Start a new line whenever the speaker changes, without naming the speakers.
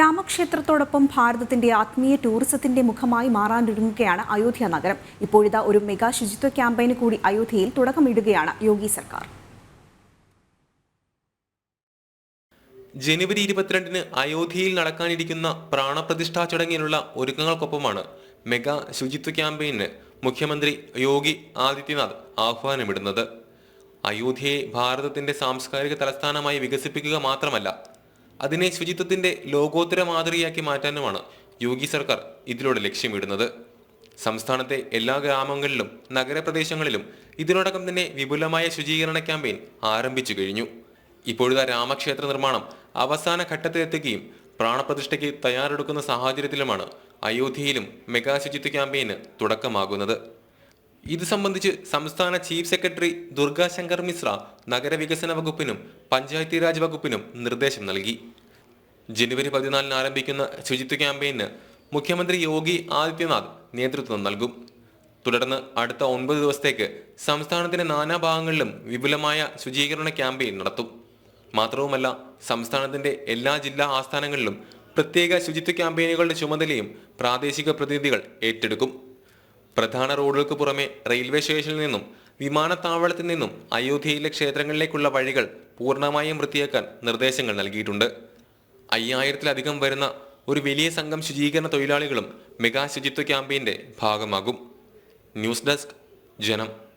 രാമക്ഷേത്രത്തോടൊപ്പം ഭാരതത്തിന്റെ ആത്മീയ ടൂറിസത്തിന്റെ മുഖമായി മാറാനൊരുങ്ങുകയാണ് അയോധ്യ നഗരം. ഇപ്പോഴിതാ ഒരു മെഗാ ശുചിത്വ ക്യാമ്പയിന് കൂടി അയോധ്യയിൽ തുടക്കമിടുകയാണ് യോഗി സർക്കാർ.
ജനുവരി ഇരുപത്തിരണ്ടിന് അയോധ്യയിൽ നടക്കാനിരിക്കുന്ന പ്രാണപ്രതിഷ്ഠാ ചടങ്ങിനുള്ള ഒരുക്കങ്ങൾക്കൊപ്പമാണ് മെഗാ ശുചിത്വ ക്യാമ്പയിന് മുഖ്യമന്ത്രി യോഗി ആദിത്യനാഥ് ആഹ്വാനമിടുന്നത്. അയോധ്യയെ ഭാരതത്തിന്റെ സാംസ്കാരിക തലസ്ഥാനമായി വികസിപ്പിക്കുക മാത്രമല്ല അതിനെ ശുചിത്വത്തിന്റെ ലോകോത്തര മാതൃകയാക്കി മാറ്റാനുമാണ് യോഗി സർക്കാർ ഇതിലൂടെ ലക്ഷ്യമിടുന്നത്. സംസ്ഥാനത്തെ എല്ലാ ഗ്രാമങ്ങളിലും നഗരപ്രദേശങ്ങളിലും ഇതിനോടകം തന്നെ വിപുലമായ ശുചീകരണ ക്യാമ്പയിൻ ആരംഭിച്ചു കഴിഞ്ഞു. ഇപ്പോഴത്തെ രാമക്ഷേത്ര നിർമ്മാണം അവസാന ഘട്ടത്തിലെത്തുകയും പ്രാണപ്രതിഷ്ഠയ്ക്ക് തയ്യാറെടുക്കുന്ന സാഹചര്യത്തിലുമാണ് അയോധ്യയിലും മെഗാ ശുചിത്വ ക്യാമ്പയിന് തുടക്കമാകുന്നത്. ഇത് സംബന്ധിച്ച് സംസ്ഥാന ചീഫ് സെക്രട്ടറി ദുർഗാശങ്കർ മിശ്ര നഗരവികസന വകുപ്പിനും പഞ്ചായത്തി രാജ് വകുപ്പിനും നിർദ്ദേശം നൽകി. ജനുവരി പതിനാലിന് ആരംഭിക്കുന്ന ശുചിത്വ ക്യാമ്പയിന് മുഖ്യമന്ത്രി യോഗി ആദിത്യനാഥ് നേതൃത്വം നൽകും. തുടർന്ന് അടുത്ത ഒൻപത് ദിവസത്തേക്ക് സംസ്ഥാനത്തിന്റെ നാനാഭാഗങ്ങളിലും വിപുലമായ ശുചീകരണ ക്യാമ്പയിൻ നടത്തും. മാത്രവുമല്ല സംസ്ഥാനത്തിന്റെ എല്ലാ ജില്ലാ ആസ്ഥാനങ്ങളിലും പ്രത്യേക ശുചിത്വ ക്യാമ്പയിനുകളുടെ ചുമതലയും പ്രാദേശിക പ്രതിനിധികൾ ഏറ്റെടുക്കും. പ്രധാന റോഡുകൾക്ക് പുറമെ റെയിൽവേ സ്റ്റേഷനിൽ നിന്നും വിമാനത്താവളത്തിൽ നിന്നും അയോധ്യയിലെ ക്ഷേത്രങ്ങളിലേക്കുള്ള വഴികൾ പൂർണമായും വൃത്തിയാക്കാൻ നിർദ്ദേശങ്ങൾ നൽകിയിട്ടുണ്ട്. അയ്യായിരത്തിലധികം വരുന്ന ഒരു വലിയ സംഘം ശുചീകരണ തൊഴിലാളികളും മെഗാ ശുചിത്വ ക്യാമ്പയിന്റെ ഭാഗമാകും. ന്യൂസ് ഡെസ്ക് ജനം.